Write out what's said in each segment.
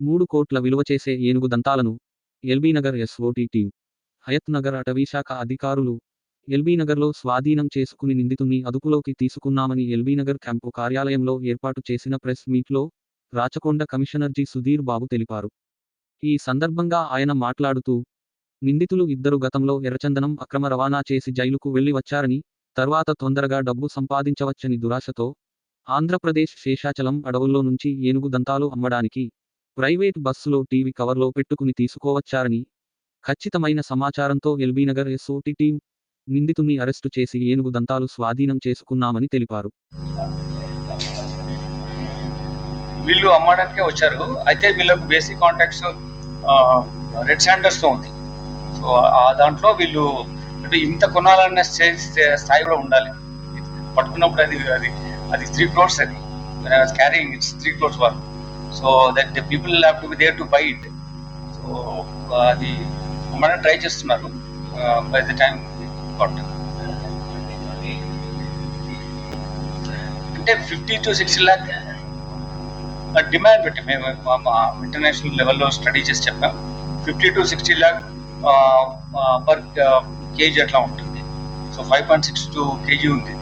మూడు కోట్ల విలువ చేసే ఏనుగు దంతాలను ఎల్బీనగర్ ఎస్ఓటీ టీం హయత్ నగర్ అటవీశాఖ అధికారులు ఎల్బీనగర్లో స్వాధీనం చేసుకుని నిందితుని అదుపులోకి తీసుకున్నామని ఎల్బీనగర్ క్యాంపు కార్యాలయంలో ఏర్పాటు చేసిన ప్రెస్ మీట్లో రాచకొండ కమిషనర్ జి సుధీర్ బాబు తెలిపారు. ఈ సందర్భంగా ఆయన మాట్లాడుతూ నిందితులు ఇద్దరు గతంలో ఎర్రచందనం అక్రమ రవాణా చేసి జైలుకు వెళ్ళి వచ్చారని తర్వాత తొందరగా డబ్బు సంపాదించవచ్చని దురాశతో ఆంధ్రప్రదేశ్ శేషాచలం అడవుల్లో నుంచి ఏనుగు దంతాలు అమ్మడానికి ప్రైవేట్ బస్సులో టీవీ కవర్లో పెట్టుకుని తీసుకోవచ్చారని ఖచ్చితమైన సమాచారంతో ఎల్బీనగర్ ఎస్ఓటి టీం నిందితుణ్ణి అరెస్టు చేసి ఏనుగు దంతాలు స్వాధీనం చేసుకున్నామని తెలిపారు. వీళ్ళు అమ్మడానికే వచ్చారు. అయితే వీళ్ళకు బేసిక్ కాంటాక్ట్స్ రెడ్ సాండర్స్తో ఉంది. సో ఆ దాంట్లో వీళ్ళు అంటే ఇంత కొనాలన్న స్థాయిలో ఉండాలి. పట్టుకున్నప్పుడు అది అది అది త్రీ క్రోర్స్ అది. Carrying its three crores work so that the people have to be there to buy it so అది మనం ట్రై చేస్తున్నారు బై ద టైం అంటే fifty to sixty lakh demand పెట్టి మేము ఇంటర్నేషనల్ లెవెల్లో స్టడీ చేసి చెప్పాం. Fifty to sixty lakh per KG అట్లా ఉంటుంది. So five point six two KG ఉంది.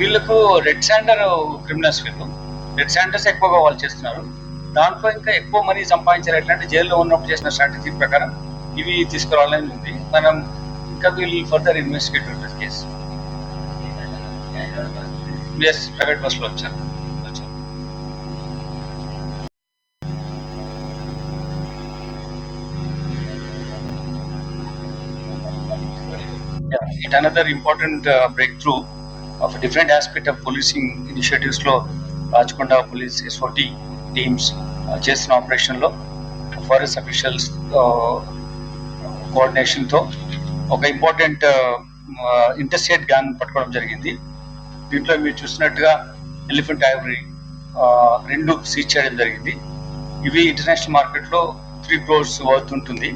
వీళ్ళకు రెడ్ శాండర్ క్రిమినల్స్ వీళ్ళు. రెడ్ శాండర్స్ ఎక్కువగా వాళ్ళు చేస్తున్నారు. దాంట్లో ఇంకా ఎక్కువ మనీ సంపాదించారు. ఎట్లాంటి జైల్లో ఉన్నప్పుడు చేసిన స్ట్రాటజీ ప్రకారం ఇవి తీసుకురావాలని ఉంది. మనం ఇంకా వీళ్ళు ఫర్దర్ ఇన్వెస్టిగేట్ ఉంటుంది కేసు ఎస్ ప్రైవేట్ బస్సులో వచ్చారు. It Yeah, it another important uh, breakthrough of different aspect of policing policing లో రాచకొండ పోలీస్ ఎస్ఓటి టీమ్స్ చేసిన ఆపరేషన్లో ఫారెస్ట్ అఫీషియల్స్ కోఆర్డినేషన్తో ఒక ఇంపార్టెంట్ ఇంటర్స్టేట్ గ్యాంగ్ పట్టుకోవడం జరిగింది. దీంట్లో మీరు చూసినట్టుగా ఎలిఫెంట్ ఐవరీ uh, రెండు సీజ్ చేయడం జరిగింది. ఇవి ఇంటర్నేషనల్ మార్కెట్లో త్రీ క్రోర్స్ వర్త్ ఉంటుంది.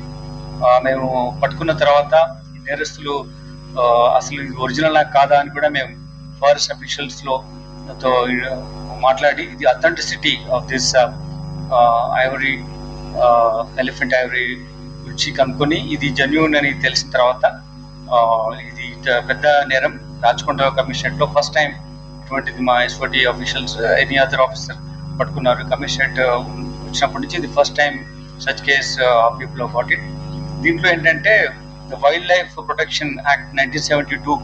మేము పట్టుకున్న తర్వాత నేరస్తులు uh, అసలు ఇది ఒరిజినల్ కాదా అని కూడా మేము ఫారెస్ట్ అఫీషియల్స్లో తో మాట్లాడి ఇది authenticity of this ivory elephant ivory గురించి కనుక్కొని ఇది జెన్యున్ అని తెలిసిన తర్వాత uh, ఇది పెద్ద నేరం. రాచకొండ కమిషనరేట్లో ఫస్ట్ టైం ఇటువంటిది మా SOT officials any other officer పట్టుకున్నారు. కమిషనరేట్ uh, వచ్చినప్పటి నుంచి ఇది first time such case people of what it దీంట్లో ఏంటంటే wildlife protection act nineteen seventy two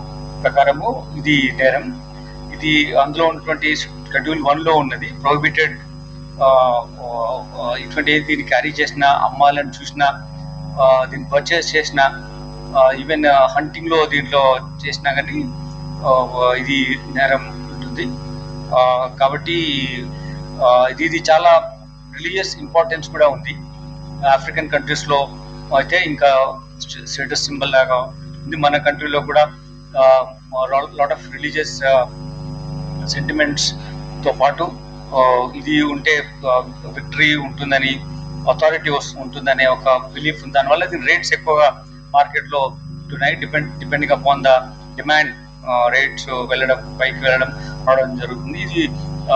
ప్రకారము ఇది నేరం. ఇది అందులో ఉన్నటువంటి షెడ్యూల్ వన్లో ఉన్నది. ప్రొహిబిటెడ్ ఇటువంటి దీన్ని క్యారీ చేసిన అమ్మాలని చూసిన దీన్ని పర్చేస్ చేసిన ఈవెన్ హంటింగ్లో దీంట్లో చేసినా కానీ ఇది నేరం ఉంటుంది. కాబట్టి ఇది ఇది చాలా రిలీజియస్ ఇంపార్టెన్స్ కూడా ఉంది. ఆఫ్రికన్ కంట్రీస్లో అయితే ఇంకా స్టేటస్ సింబల్ లాగా ఉంది. మన కంట్రీలో కూడా లాట్ ఆఫ్ రిలీజియస్ సెంటిమెంట్స్తో పాటు uh, ఇది ఉంటే um, విక్టరీ ఉంటుందని అథారిటీ ఉంటుందనే ఒక బిలీఫ్ ఉంది. దానివల్ల దీని రేట్స్ ఎక్కువగా మార్కెట్లో ఉంటున్నాయి depend depending upon the demand rates వెళ్ళడం పైకి వెళ్ళడం రావడం జరుగుతుంది. ఇది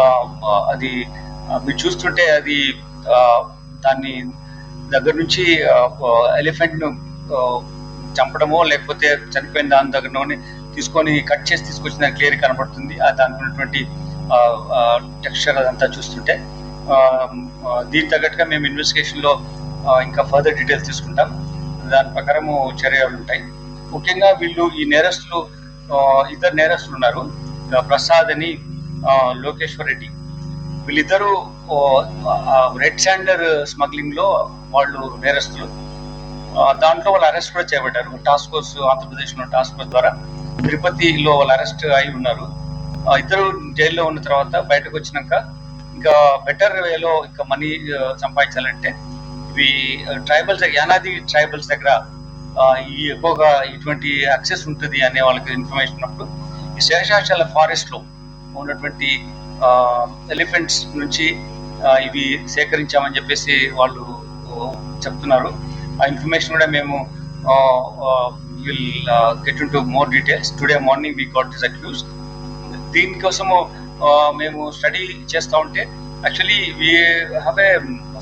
uh, uh, అది మీరు చూస్తుంటే అది దాన్ని దగ్గర నుంచి ఎలిఫెంట్ చంపడమో లేకపోతే చనిపోయిన దాని దగ్గరలోనే తీసుకొని కట్ చేసి తీసుకొచ్చిన క్లియర్ కనబడుతుంది. ఆ దానికి ఉన్నటువంటి టెక్స్చర్ అదంతా చూస్తుంటే దీని తగ్గట్టుగా మేము ఇన్వెస్టిగేషన్లో ఇంకా ఫర్దర్ డీటెయిల్స్ తీసుకుంటాం. దాని ప్రకారము చర్యలు ఉంటాయి. ముఖ్యంగా వీళ్ళు ఈ నేరస్తులు ఇద్దరు నేరస్తులు ఉన్నారు. ప్రసాద్ అని లోకేశ్వర్ రెడ్డి. వీళ్ళిద్దరూ రెడ్ శాండర్ స్మగ్లింగ్లో వాళ్ళు నేరస్తులు. దాంట్లో వాళ్ళు అరెస్ట్ కూడా చేయబడ్డారు టాస్క్ ఫోర్స్ ఆంధ్రప్రదేశ్లో టాస్క్ ఫోర్స్ ద్వారా. తిరుపతిలో వాళ్ళు అరెస్ట్ అయి ఉన్నారు. ఇద్దరు జైల్లో ఉన్న తర్వాత బయటకు వచ్చినాక ఇంకా బెటర్ వేలో ఇంకా మనీ సంపాదించాలంటే ఇవి ట్రైబల్స్ యానాది ట్రైబల్స్ దగ్గర ఈ ఎక్కువగా ఇటువంటి యాక్సెస్ ఉంటుంది అనే వాళ్ళకి ఇన్ఫర్మేషన్ ఉన్నప్పుడు ఈ శేషాచల ఫారెస్ట్లో ఉన్నటువంటి ఎలిఫెంట్స్ నుంచి ఇవి సేకరించామని చెప్పేసి వాళ్ళు చెప్తున్నారు. ఆ ఇన్ఫర్మేషన్ కూడా మేము will get into more details today morning we got this accuse దీనికోసము మేము స్టడీ చేస్తూ ఉంటే actually we have a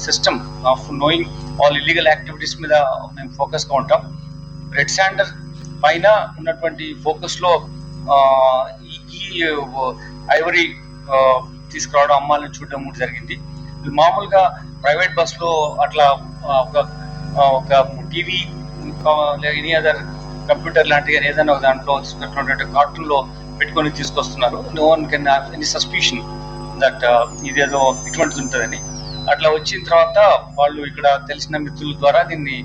system of knowing all illegal activities మీద మేము ఫోకస్గా ఉంటాం. రెడ్ శాండర్ పైన ఉన్నటువంటి ఫోకస్లో ఈ ఐవరీ తీసుకురావడం అమ్మాలని చూడడం కూడా జరిగింది. మామూలుగా ప్రైవేట్ బస్లో అట్లా ఒక ఒక టీవీ ఎనీ అదర్ కంప్యూటర్ లాంటి ఏదైనా ఒక దాంట్లో తీసుకున్నటువంటి కార్టూన్లో పెట్టుకొని తీసుకొస్తున్నారు. No one can any suspicion that ఇదేదో ఇటువంటిది ఉంటుందని. అట్లా వచ్చిన తర్వాత వాళ్ళు ఇక్కడ తెలిసిన మిత్రుల ద్వారా దీన్ని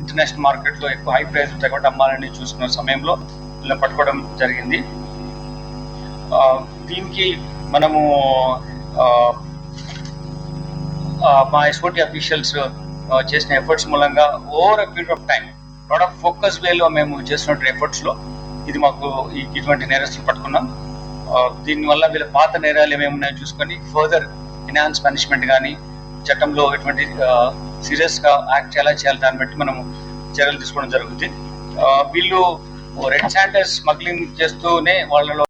ఇంటర్నేషనల్ మార్కెట్లో ఎక్కువ హై ప్రైస్ ఉంటాయి కాబట్టి అమ్మాలని చూసుకున్న సమయంలో ఇలా పట్టుకోవడం జరిగింది. దీనికి మనము మా ఎస్ఓటి అఫీషియల్స్ చేసిన ఎఫర్ట్స్ మూలంగా over a period of time lot of focus వేలో మేము చేసినటువంటి ఎఫర్ట్స్లో ఇది మాకు ఇటువంటి నేరస్తులు పట్టుకున్నాం. దీనివల్ల వీళ్ళ పాత నేరాలు ఏమేమి ఉన్నాయో చూసుకొని ఫర్దర్ ఎన్హాన్స్ పనిష్మెంట్ కానీ చట్టంలో ఎటువంటి సీరియస్గా యాక్ట్ ఎలా చేయాలి దాన్ని బట్టి మనం చర్యలు తీసుకోవడం జరుగుతుంది. వీళ్ళు రెడ్ శాండర్స్ స్మగ్లింగ్ చేస్తూనే వాళ్ళలో